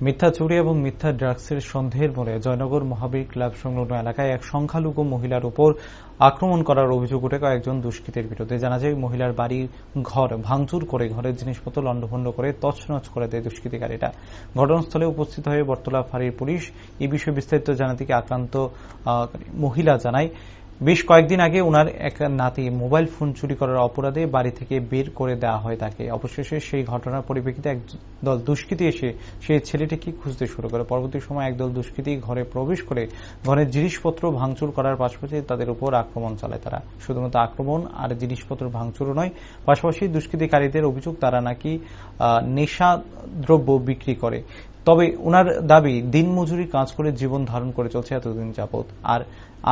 মিথ্যা চুরি এবং মিথ্যা ড্রাগসের সন্দেহের মোড়ে জয়নগর মহাবীর ক্লাব সংলগ্ন এলাকায় এক সংখ্যালঘু মহিলার উপর আক্রমণ করার অভিযোগ উঠে কয়েকজন দুষ্কৃতের বিরুদ্ধে। জানা যায়, মহিলার বাড়ির ঘর ভাঙচুর করে ঘরের জিনিসপত্র লণ্ডভণ্ড করে তছনছ করে দেয় দুষ্কৃতিকারীরা। ঘটনাস্থলে উপস্থিত হয়ে বর্তলা ফাঁড়ির পুলিশ এই বিষয়ে বিস্তারিত জানাতে আক্রান্ত মহিলা জানায় বেশ কয়েকদিন আগে ওনার এক নাতি মোবাইল ফোন চুরি করার অপরাধে বাড়ি থেকে বের করে দেওয়া হয় তাকে। অবশেষে সেই ঘটনার পরিপ্রেক্ষিতে এক দল দুষ্কৃতী এসে সেই ছেলেটিকে খুঁজতে শুরু করে। পরবর্তী সময় একদল দুষ্কৃতী ঘরে প্রবেশ করে ঘরের জিনিসপত্র ভাঙচুর করার পাশাপাশি তাদের উপর আক্রমণ চালায় তারা। শুধুমাত্র আক্রমণ আর জিনিসপত্র ভাঙচুরও নয়, পাশাপাশি দুষ্কৃতিকারীদের অভিযোগ তারা নাকি নেশা দ্রব্য বিক্রি করে। তবে ওনার দাবি, দিন মজুরি কাজ করে জীবন ধারণ করে চলছে এতদিন যাবৎ। আর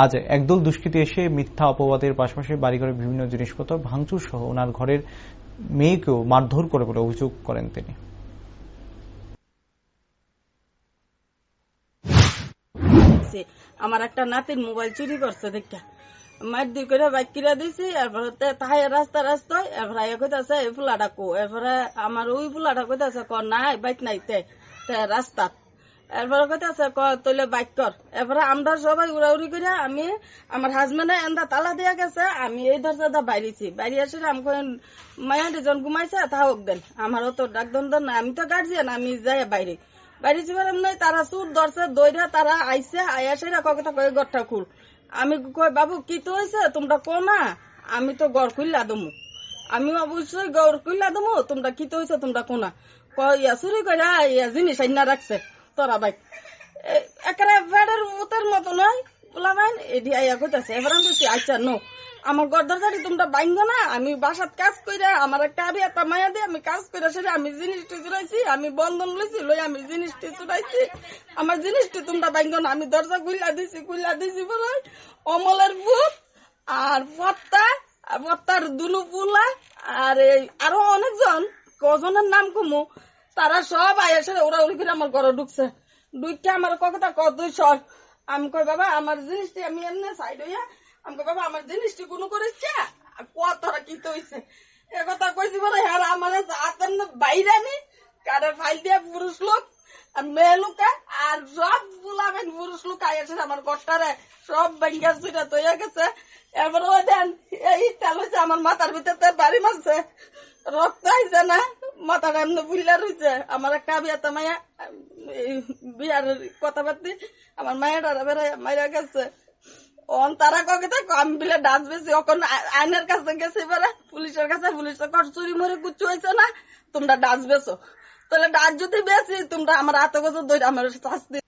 আজ একদল দুষ্কৃতী এসে মিথ্যা অপবাদের পাশাপাশি বাড়িঘরের বিভিন্ন জিনিসপত্র ভাঙচুর সহ ওনার ঘরের মেয়েকেও মারধর করে বলে অভিযোগ করেন তিনি। আমার একটা নাতির মোবাইল চুরি করছে দেখা। মার দুই করে বাইক কিরা দিছি, এরপরে তাহাই রাস্তা রাস্তায়, এরপরে কইতাছে, এই ফুলাটা কো এরপরে আমার ওই ফুলাটা কইতাছে ক নাই, বাইক নাই তে। তে রাস্তাত এরপরে কইতাছে ক, তৈলে বাইক কর এরপরে আমরা সবাই উড়াউড়ি করে আমি, আমার হাজবেন্ডে এন্দা তালা দিয়া গেছে, আমি এই দরজাটা বাইরেছি। বাইরে এসে আমি কই মায়া দুজন ঘুমাইছে তাহক দেন। আমারও তো ডাক দন্দন না আমি তো গার্জিয়ান আমি যাই বাইরে। বাইরে যাবার নয় তারা সুর ধরছে, দইরা তারা আইসে আয়া সেরা কথা কয়ে, ঘরটা খুল আমি কই, বাবু, কি তো হয়েছে তোমরা কো না। আমি তো ঘর খুললা দমু। আমি অবশ্যই ঘর খুললা দমু, তোমরা কি তো হয়েছে তোমরা কোনা? ইয়া চুরি করে ইয়া জিনিস আইনা রাখছে, তোরা বাইক। একেবারে বেড়ের মতের মতো নয় পোলাবাইন এডি আইয়া কইতাছে, এবার আমি আচ্ছা নো, আমার ঘর দরজাটি তোমরা বাইঙ্গ না, আমি বাসাত কাজ কইরা, আমার একটা আবি একটা মায়া দিয়ে আমি কাজ কইরা সেটা আমি জিনিসটি চুরাইছি, আমি বন্ধন লইছি লই আমি জিনিসটি চুরাইছি, আমার জিনিসটি তোমরা বাইঙ্গ না, আমি দরজা খুইলা দিছি খুইলা দিছি বলে, অমলের বুক আর পত্তা পত্তার দুলু পুলা আর আরও অনেকজন, কজনের নাম কমু, তারা সব আয়েসে ওরা উড়ি করে আমার ঘরে ঢুকছে। দুইটা আমার কথা ক দুই সর আমি কই, বাবা, আমার জিনিসটি আমি এমনি সাইড হইয়া, আমি কই, বাবা, আমার জিনিসটি কোনো করেছে? কতটা কি হইছে? এ কথা কইছি বলে হ্যাঁ আমার হাতের বাইরে আমি কারে ফাইল দিয়ে পুরুষ লোক মেয়ে আর সব পুরুষ আমার সব তৈয়া গেছে। ওই দেন, এই তেল হয়েছে আমার মাথার ভিতরে বাড়ি মারছে। রক্ত না এমনি আমার একটা বিয়াতে মায়া বিয়ার কথাবার্তি আমার মায়ের বেড়ায় মাইরা গেছে। অন তারা থাকো, আমি বিলে ডান্স বেশি অখন আইনের কাছে গেছে এবারে পুলিশের কাছে, পুলিশ তো চুরি মরে কুচ্ছু হয়েছে না, তোমরা ডান্স বেছো। তাহলে ডাক যদি বেশি তোমরা আমার দই আমার শাস্তি